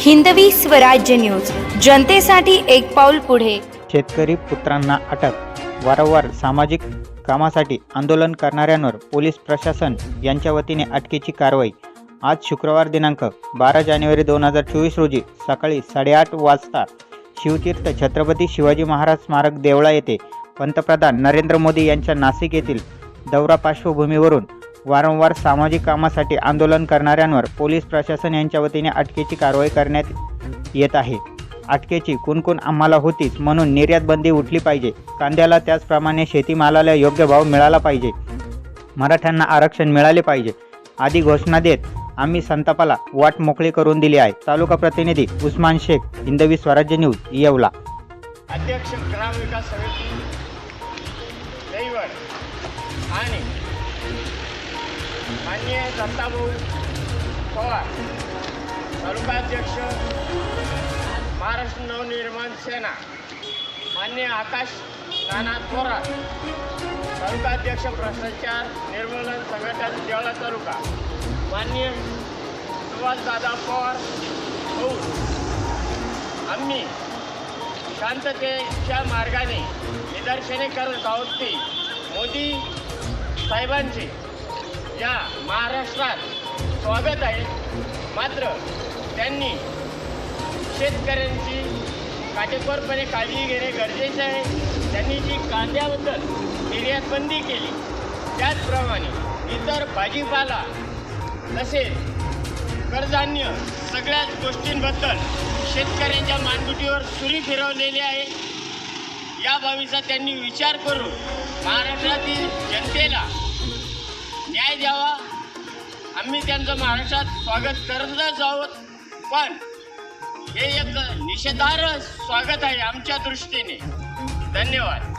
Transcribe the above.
Hindavi Swarajya news. जनतेसाठी एक पाऊल पुढे. शेतकरी पुत्रांना अटक वारंवार सामाजिक कामासाठी आंदोलन करणाऱ्यांवर पोलीस प्रशासन यांच्या वतीने अटकेची कारवाई. आज शुक्रवार दिनांक बारा जानेवारी दोन हजार चोवीस रोजी सकाळी साडेआठ वाजता शिवतीर्थ छत्रपती शिवाजी महाराज स्मारक देवळा येथे पंतप्रधान नरेंद्र मोदी यांच्या नाशिक येथील दौरा पार्श्वभूमीवरून वारंवार सामाजिक कामासाठी आंदोलन करणाऱ्यांवर पोलीस प्रशासन यांच्या वतीने अटकेची कारवाई करण्यात येत आहे. अटकेची कुणकुण आम्हाला होतीच म्हणून निर्यात बंदी उठली पाहिजे. कांद्याला त्याचप्रमाणे शेतीमालाला योग्य भाव मिळाला पाहिजे. मराठ्यांना आरक्षण मिळाले पाहिजे. आदी घोषणा देत आम्ही संतापाला वाट मोकळी करून दिली आहे. तालुका प्रतिनिधी उस्मान शेख हिंदवी स्वराज्य न्यूज येवला. अध्यक्ष ग्रामविकास समिती आणि माननीय दत्ताभाऊ पवार तालुकाध्यक्ष महाराष्ट्र नवनिर्माण सेना मान्य आकाश नाना थोरात तालुकाध्यक्ष भ्रष्टाचार निर्मूलन संघटन देवळा तालुका माननीय सुभाषदादा पवार भाऊ आम्ही शांततेच्या मार्गाने निदर्शने करत आहोत की मोदी साहेबांची या महाराष्ट्रात स्वागत आहे. मात्र त्यांनी शेतकऱ्यांची काटेकोरपणे काळजी घेणे गरजेचे आहे. त्यांनी जी कांद्याबद्दल निर्यातबंदी केली त्याचप्रमाणे इतर भाजीपाला तसेच कडधान्य सगळ्याच गोष्टींबद्दल शेतकऱ्यांच्या मानगुटीवर सुरी फिरवलेली आहे. या बाबीचा त्यांनी विचार करून महाराष्ट्रातील जनतेला न्याय द्यावा. आम्ही त्यांचं महाराष्ट्रात स्वागत करतच आहोत. पण हे एक निषेधार्ह स्वागत आहे आमच्या दृष्टीने. धन्यवाद.